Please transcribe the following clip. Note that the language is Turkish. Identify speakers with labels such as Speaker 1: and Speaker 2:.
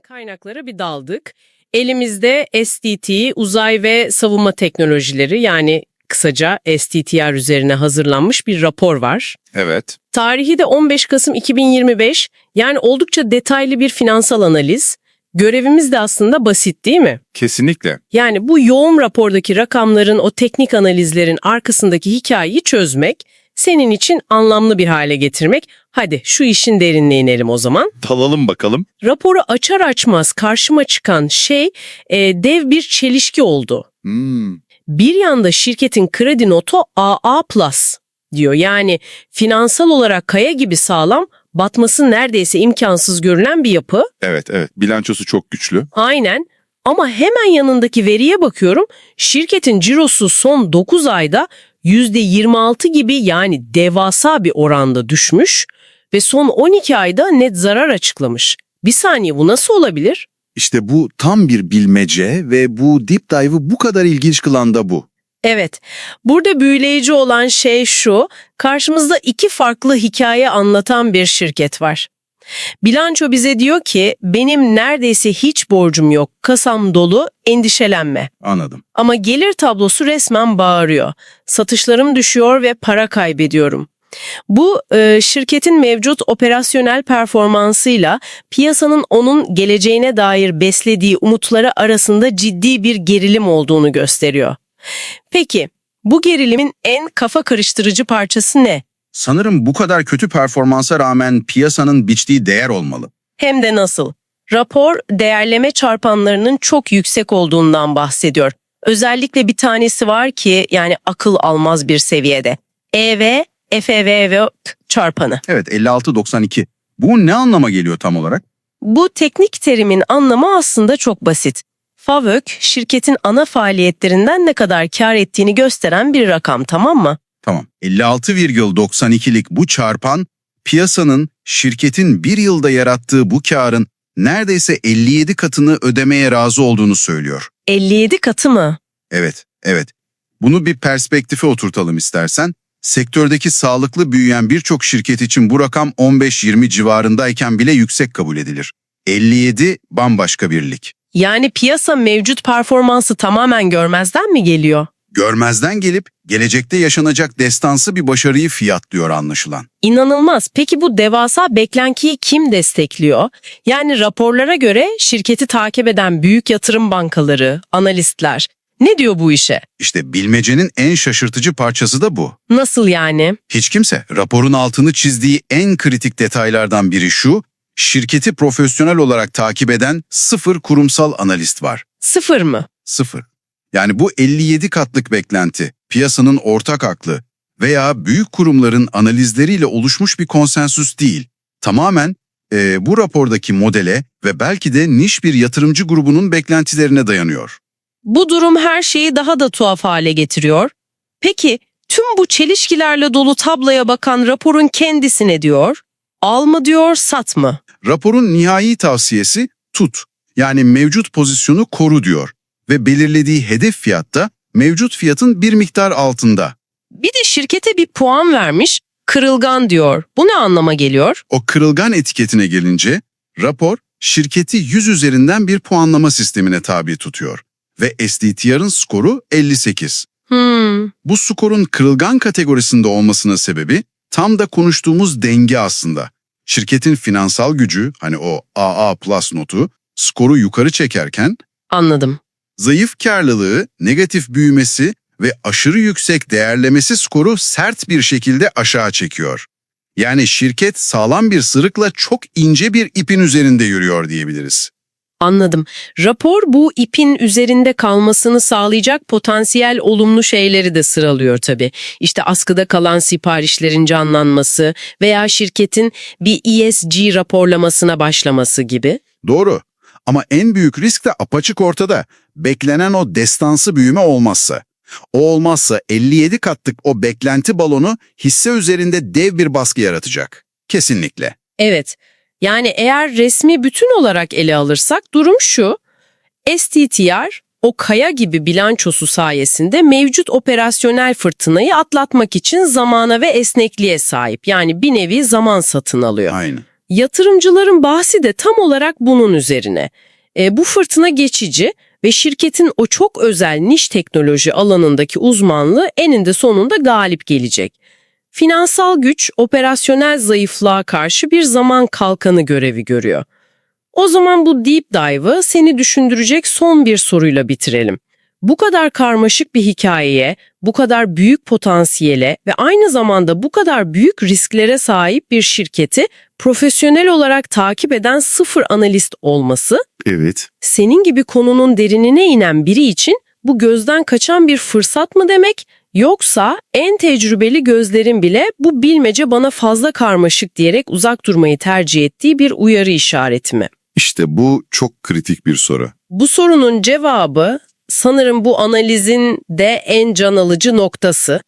Speaker 1: kaynaklara bir daldık. Elimizde STT, uzay ve savunma teknolojileri yani kısaca STTR üzerine hazırlanmış bir rapor var.
Speaker 2: Evet.
Speaker 1: Tarihi de 15 Kasım 2025 yani oldukça detaylı bir finansal analiz. Görevimiz de aslında basit değil mi?
Speaker 2: Kesinlikle.
Speaker 1: Yani bu yoğun rapordaki rakamların, o teknik analizlerin arkasındaki hikayeyi çözmek, senin için anlamlı bir hale getirmek. Hadi şu işin derinine inelim o zaman.
Speaker 2: Dalalım bakalım.
Speaker 1: Raporu açar açmaz karşıma çıkan şey e, dev bir çelişki oldu.
Speaker 2: Hmm.
Speaker 1: Bir yanda şirketin kredi notu AA+ diyor. Yani finansal olarak kaya gibi sağlam, batması neredeyse imkansız görünen bir yapı.
Speaker 2: Evet evet. Bilançosu çok güçlü.
Speaker 1: Aynen. Ama hemen yanındaki veriye bakıyorum. Şirketin cirosu son 9 ayda %26 gibi yani devasa bir oranda düşmüş ve son 12 ayda net zarar açıklamış. Bir saniye bu nasıl olabilir?
Speaker 3: İşte bu tam bir bilmece ve bu deep dive'ı bu kadar ilginç kılan da bu.
Speaker 1: Evet, burada büyüleyici olan şey şu, karşımızda iki farklı hikaye anlatan bir şirket var. Bilanço bize diyor ki, benim neredeyse hiç borcum yok, kasam dolu, endişelenme.
Speaker 3: Anladım.
Speaker 1: Ama gelir tablosu resmen bağırıyor. Satışlarım düşüyor ve para kaybediyorum. Bu e, şirketin mevcut operasyonel performansıyla piyasanın onun geleceğine dair beslediği umutları arasında ciddi bir gerilim olduğunu gösteriyor. Peki bu gerilimin en kafa karıştırıcı parçası ne?
Speaker 3: Sanırım bu kadar kötü performansa rağmen piyasanın biçtiği değer olmalı.
Speaker 1: Hem de nasıl? Rapor değerleme çarpanlarının çok yüksek olduğundan bahsediyor. Özellikle bir tanesi var ki yani akıl almaz bir seviyede. EV, FEV çarpanı.
Speaker 3: Evet 56-92. Bu ne anlama geliyor tam olarak?
Speaker 1: Bu teknik terimin anlamı aslında çok basit. FAVÖK, şirketin ana faaliyetlerinden ne kadar kar ettiğini gösteren bir rakam tamam mı?
Speaker 3: Tamam. 56,92'lik bu çarpan piyasanın şirketin bir yılda yarattığı bu karın neredeyse 57 katını ödemeye razı olduğunu söylüyor.
Speaker 1: 57 katı mı?
Speaker 3: Evet, evet. Bunu bir perspektife oturtalım istersen. Sektördeki sağlıklı büyüyen birçok şirket için bu rakam 15-20 civarındayken bile yüksek kabul edilir. 57 bambaşka bir lig.
Speaker 1: Yani piyasa mevcut performansı tamamen görmezden mi geliyor?
Speaker 3: Görmezden gelip gelecekte yaşanacak destansı bir başarıyı fiyatlıyor anlaşılan.
Speaker 1: İnanılmaz. Peki bu devasa beklentiyi kim destekliyor? Yani raporlara göre şirketi takip eden büyük yatırım bankaları, analistler. Ne diyor bu işe?
Speaker 3: İşte bilmecenin en şaşırtıcı parçası da bu.
Speaker 1: Nasıl yani?
Speaker 3: Hiç kimse raporun altını çizdiği en kritik detaylardan biri şu, şirketi profesyonel olarak takip eden sıfır kurumsal analist var.
Speaker 1: Sıfır mı?
Speaker 3: Sıfır. Yani bu 57 katlık beklenti, piyasanın ortak aklı veya büyük kurumların analizleriyle oluşmuş bir konsensüs değil. Tamamen e, bu rapordaki modele ve belki de niş bir yatırımcı grubunun beklentilerine dayanıyor.
Speaker 1: Bu durum her şeyi daha da tuhaf hale getiriyor. Peki tüm bu çelişkilerle dolu tabloya bakan raporun kendisi ne diyor? Al mı diyor, sat mı?
Speaker 3: Raporun nihai tavsiyesi tut, yani mevcut pozisyonu koru diyor ve belirlediği hedef fiyatta mevcut fiyatın bir miktar altında.
Speaker 1: Bir de şirkete bir puan vermiş, kırılgan diyor. Bu ne anlama geliyor?
Speaker 3: O kırılgan etiketine gelince rapor şirketi 100 üzerinden bir puanlama sistemine tabi tutuyor ve SDTR'ın skoru 58.
Speaker 1: Hmm,
Speaker 3: Bu skorun kırılgan kategorisinde olmasının sebebi tam da konuştuğumuz denge aslında. Şirketin finansal gücü hani o AA plus notu skoru yukarı çekerken
Speaker 1: anladım.
Speaker 3: Zayıf karlılığı, negatif büyümesi ve aşırı yüksek değerlemesi skoru sert bir şekilde aşağı çekiyor. Yani şirket sağlam bir sırıkla çok ince bir ipin üzerinde yürüyor diyebiliriz.
Speaker 1: Anladım. Rapor bu ipin üzerinde kalmasını sağlayacak potansiyel olumlu şeyleri de sıralıyor tabii. İşte askıda kalan siparişlerin canlanması veya şirketin bir ESG raporlamasına başlaması gibi.
Speaker 3: Doğru. Ama en büyük risk de apaçık ortada. Beklenen o destansı büyüme olmazsa. O olmazsa 57 katlık o beklenti balonu hisse üzerinde dev bir baskı yaratacak. Kesinlikle.
Speaker 1: Evet. Yani eğer resmi bütün olarak ele alırsak durum şu. STTR o kaya gibi bilançosu sayesinde mevcut operasyonel fırtınayı atlatmak için zamana ve esnekliğe sahip. Yani bir nevi zaman satın alıyor.
Speaker 3: Aynen.
Speaker 1: Yatırımcıların bahsi de tam olarak bunun üzerine. E, bu fırtına geçici ve şirketin o çok özel niş teknoloji alanındaki uzmanlığı eninde sonunda galip gelecek. Finansal güç operasyonel zayıflığa karşı bir zaman kalkanı görevi görüyor. O zaman bu deep dive'ı seni düşündürecek son bir soruyla bitirelim. Bu kadar karmaşık bir hikayeye, bu kadar büyük potansiyele ve aynı zamanda bu kadar büyük risklere sahip bir şirketi profesyonel olarak takip eden sıfır analist olması,
Speaker 2: Evet.
Speaker 1: senin gibi konunun derinine inen biri için bu gözden kaçan bir fırsat mı demek, yoksa en tecrübeli gözlerin bile bu bilmece bana fazla karmaşık diyerek uzak durmayı tercih ettiği bir uyarı işareti mi?
Speaker 2: İşte bu çok kritik bir soru.
Speaker 1: Bu sorunun cevabı sanırım bu analizin de en can alıcı noktası.